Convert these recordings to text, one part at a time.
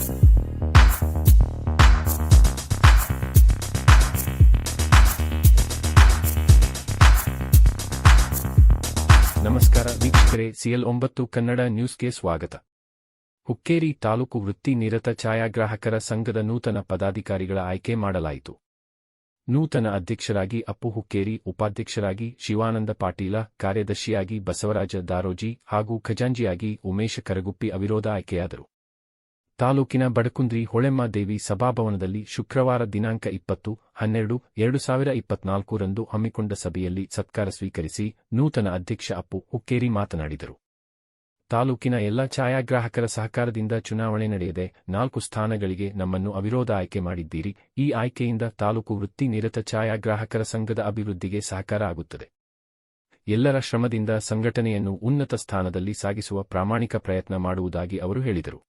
ನಮಸ್ಕಾರ ವೀಕ್ಷಕರೇ, ಸಿಎಲ್ ಒಂಬತ್ತು ಕನ್ನಡ ನ್ಯೂಸ್ಗೆ ಸ್ವಾಗತ. ಹುಕ್ಕೇರಿ ತಾಲೂಕು ವೃತ್ತಿ ನಿರತ ಛಾಯಾಗ್ರಾಹಕರ ಸಂಘದ ನೂತನ ಪದಾಧಿಕಾರಿಗಳ ಆಯ್ಕೆ ಮಾಡಲಾಯಿತು. ನೂತನ ಅಧ್ಯಕ್ಷರಾಗಿ ಅಪ್ಪು ಹುಕ್ಕೇರಿ, ಉಪಾಧ್ಯಕ್ಷರಾಗಿ ಶಿವಾನಂದ ಪಾಟೀಲ, ಕಾರ್ಯದರ್ಶಿಯಾಗಿ ಬಸವರಾಜ ದಾರೋಜಿ ಹಾಗೂ ಖಜಾಂಜಿಯಾಗಿ ಉಮೇಶ ಕರಗುಪ್ಪಿ ಅವಿರೋಧ ಆಯ್ಕೆಯಾದರು. ತಾಲೂಕಿನ ಬಡಕುಂದ್ರಿ ಹೊಳೆಮ್ಮ ದೇವಿ ಸಭಾಭವನದಲ್ಲಿ ಶುಕ್ರವಾರ ದಿನಾಂಕ ಇಪ್ಪತ್ತು, ಹನ್ನೆರಡು, ಎರಡು ಸಾವಿರ ಇಪ್ಪತ್ನಾಲ್ಕರಂದು ಹಮ್ಮಿಕೊಂಡ ಸಭೆಯಲ್ಲಿ ಸತ್ಕಾರ ಸ್ವೀಕರಿಸಿ ನೂತನ ಅಧ್ಯಕ್ಷ ಅಪ್ಪು ಹುಕ್ಕೇರಿ ಮಾತನಾಡಿದರು. ತಾಲೂಕಿನ ಎಲ್ಲ ಛಾಯಾಗ್ರಾಹಕರ ಸಹಕಾರದಿಂದ ಚುನಾವಣೆ ನಡೆಯದೆ ನಾಲ್ಕು ಸ್ಥಾನಗಳಿಗೆ ನಮ್ಮನ್ನು ಅವಿರೋಧ ಆಯ್ಕೆ ಮಾಡಿದ್ದೀರಿ, ಈ ಆಯ್ಕೆಯಿಂದ ತಾಲೂಕು ವೃತ್ತಿ ನಿರತ ಛಾಯಾಗ್ರಾಹಕರ ಸಂಘದ ಅಭಿವೃದ್ಧಿಗೆ ಸಹಕಾರ ಆಗುತ್ತದೆ. ಎಲ್ಲರ ಶ್ರಮದಿಂದ ಸಂಘಟನೆಯನ್ನು ಉನ್ನತ ಸ್ಥಾನದಲ್ಲಿ ಸಾಗಿಸುವ ಪ್ರಾಮಾಣಿಕ ಪ್ರಯತ್ನ ಮಾಡುವುದಾಗಿ ಅವರು ಹೇಳಿದರು.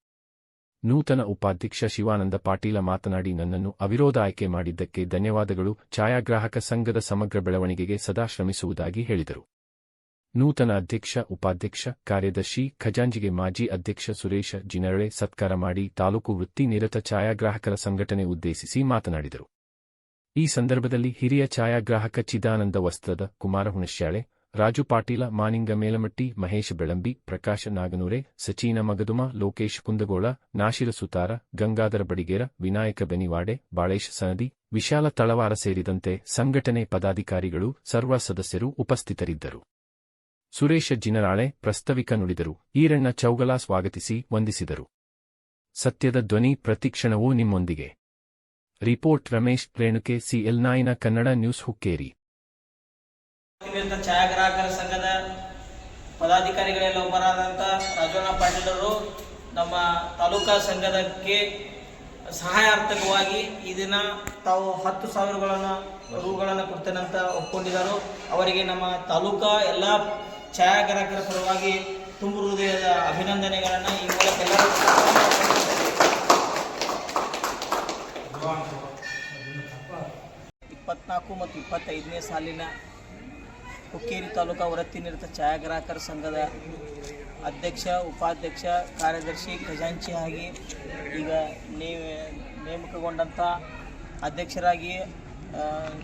ನೂತನ ಉಪಾಧ್ಯಕ್ಷ ಶಿವಾನಂದ ಪಾಟೀಲ ಮಾತನಾಡಿ ನನ್ನನ್ನು ಅವಿರೋಧ ಆಯ್ಕೆ ಮಾಡಿದ್ದಕ್ಕೆ ಧನ್ಯವಾದಗಳು. ಛಾಯಾಗ್ರಾಹಕ ಸಂಘದ ಸಮಗ್ರ ಬೆಳವಣಿಗೆಗೆ ಸದಾ ಶ್ರಮಿಸುವುದಾಗಿ ಹೇಳಿದರು. ನೂತನ ಅಧ್ಯಕ್ಷ, ಉಪಾಧ್ಯಕ್ಷ, ಕಾರ್ಯದರ್ಶಿ ಖಜಾಂಜಿಗೆ ಮಾಜಿ ಅಧ್ಯಕ್ಷ ಸುರೇಶ ಜಿನರಳೆ ಸತ್ಕಾರ ಮಾಡಿ ತಾಲೂಕು ವೃತ್ತಿ ನಿರತ ಛಾಯಾಗ್ರಾಹಕರ ಸಂಘಟನೆ ಉದ್ದೇಶಿಸಿ ಮಾತನಾಡಿದರು. ಈ ಸಂದರ್ಭದಲ್ಲಿ ಹಿರಿಯ ಛಾಯಾಗ್ರಾಹಕ ಚಿದಾನಂದ ವಸ್ತ್ರದ ಕುಮಾರ ಹುಣಶ್ಯಾಳೆ ರಾಜು ಪಾಟೀಲ, ಮಾನಿಂಗ ಮೇಲಮಟ್ಟಿ, ಮಹೇಶ್ ಬೆಳಂಬಿ, ಪ್ರಕಾಶ ನಾಗನೂರೆ, ಸಚಿನ ಮಗದುಮ, ಲೋಕೇಶ್ ಕುಂದಗೋಳ, ನಾಶಿರ ಸುತಾರ, ಗಂಗಾಧರ ಬಡಿಗೇರ, ವಿನಾಯಕ ಬೆನಿವಾಡೆ, ಬಾಳೇಶ್ ಸನದಿ, ವಿಶಾಲ ತಳವಾರ ಸೇರಿದಂತೆ ಸಂಘಟನೆ ಪದಾಧಿಕಾರಿಗಳು, ಸರ್ವ ಸದಸ್ಯರು ಉಪಸ್ಥಿತರಿದ್ದರು. ಸುರೇಶ ಜಿನರಾಳೆ ಪ್ರಸ್ತವಿಕ ನುಡಿದರು, ಈರಣ್ಣ ಚೌಗಲ ಸ್ವಾಗತಿಸಿ ವಂದಿಸಿದರು. ಸತ್ಯದ ಧ್ವನಿ ಪ್ರತಿಕ್ಷಣವೂ ನಿಮ್ಮೊಂದಿಗೆ. Report Ramesh, Renuke, C L ನಾಯಿನ Kannada news Hukkeri. ನಿವೃತ್ತ ಛಾಯಾಗ್ರಾಹಕರ ಸಂಘದ ಪದಾಧಿಕಾರಿಗಳೆಲ್ಲ ಒಬ್ಬರಾದಂಥ ರಾಜಣ್ಣ ಪಾಟೀಲರು ನಮ್ಮ ತಾಲೂಕಾ ಸಂಘದಕ್ಕೆ ಸಹಾಯಾರ್ಥಕವಾಗಿ ಈ ದಿನ ತಾವು ಹತ್ತು ಸಾವಿರಗಳನ್ನು ರೂಗಳನ್ನು ಕೊಡ್ತೇನಂತ ಒಪ್ಕೊಂಡಿದ್ದರು ಅವರಿಗೆ ನಮ್ಮ ತಾಲೂಕಾ ಎಲ್ಲ ಛಾಯಾಗ್ರಾಹಕರ ಪರವಾಗಿ ತುಂಬ ಹೃದಯದ ಅಭಿನಂದನೆಗಳನ್ನು ಈ ಮೂಲಕ ಇಪ್ಪತ್ನಾಲ್ಕು ಮತ್ತು ಇಪ್ಪತ್ತೈದನೇ ಸಾಲಿನ ಹುಕ್ಕೇರಿ ತಾಲೂಕಾ ನಿರತ ಛಾಯಾಗ್ರಾಹಕರ ಸಂಘದ ಅಧ್ಯಕ್ಷ, ಉಪಾಧ್ಯಕ್ಷ, ಕಾರ್ಯದರ್ಶಿ ಖಜಾಂಚಿ ಆಗಿ ಈಗ ನೇಮ, ನೇಮಕಗೊಂಡಂಥ ಅಧ್ಯಕ್ಷರಾಗಿ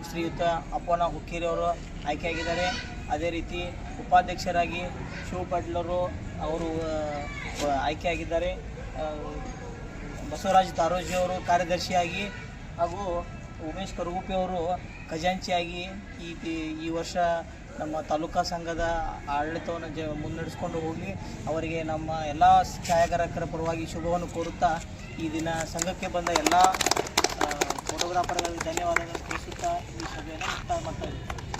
ಶ್ರೀಯುತ ಅಪ್ಪನ ಹುಕ್ಕೇರಿ ಅವರು ಆಯ್ಕೆಯಾಗಿದ್ದಾರೆ. ಅದೇ ರೀತಿ ಉಪಾಧ್ಯಕ್ಷರಾಗಿ ಶಿವ ಪಾಟೀಲರು ಅವರು ಆಯ್ಕೆಯಾಗಿದ್ದಾರೆ. ಬಸವರಾಜ್ ತಾರೋಜಿ ಅವರು ಕಾರ್ಯದರ್ಶಿಯಾಗಿ ಹಾಗೂ ಉಮೇಶ್ ಕರಗುಪ್ಪಿ ಅವರು ಖಜಾಂಚಿಯಾಗಿ ಈ ಈ ವರ್ಷ ನಮ್ಮ ತಾಲೂಕಾ ಸಂಘದ ಆಡಳಿತವನ್ನು ಜ ಮುನ್ನಡೆಸ್ಕೊಂಡು ಹೋಗಿ ಅವರಿಗೆ ನಮ್ಮ ಎಲ್ಲ ಛಾಯಾಗ್ರಾಹಕರ ಪರವಾಗಿ ಶುಭವನ್ನು ಕೋರುತ್ತಾ ಈ ದಿನ ಸಂಘಕ್ಕೆ ಬಂದ ಎಲ್ಲ ಫೋಟೋಗ್ರಾಫರ್ಗಳಿಗೆ ಧನ್ಯವಾದಗಳನ್ನು ತಿಳಿಸುತ್ತಾ ಈ ಸಭೆಯನ್ನು ಮುಕ್ತಾಯ ಮಾಡ್ತಾ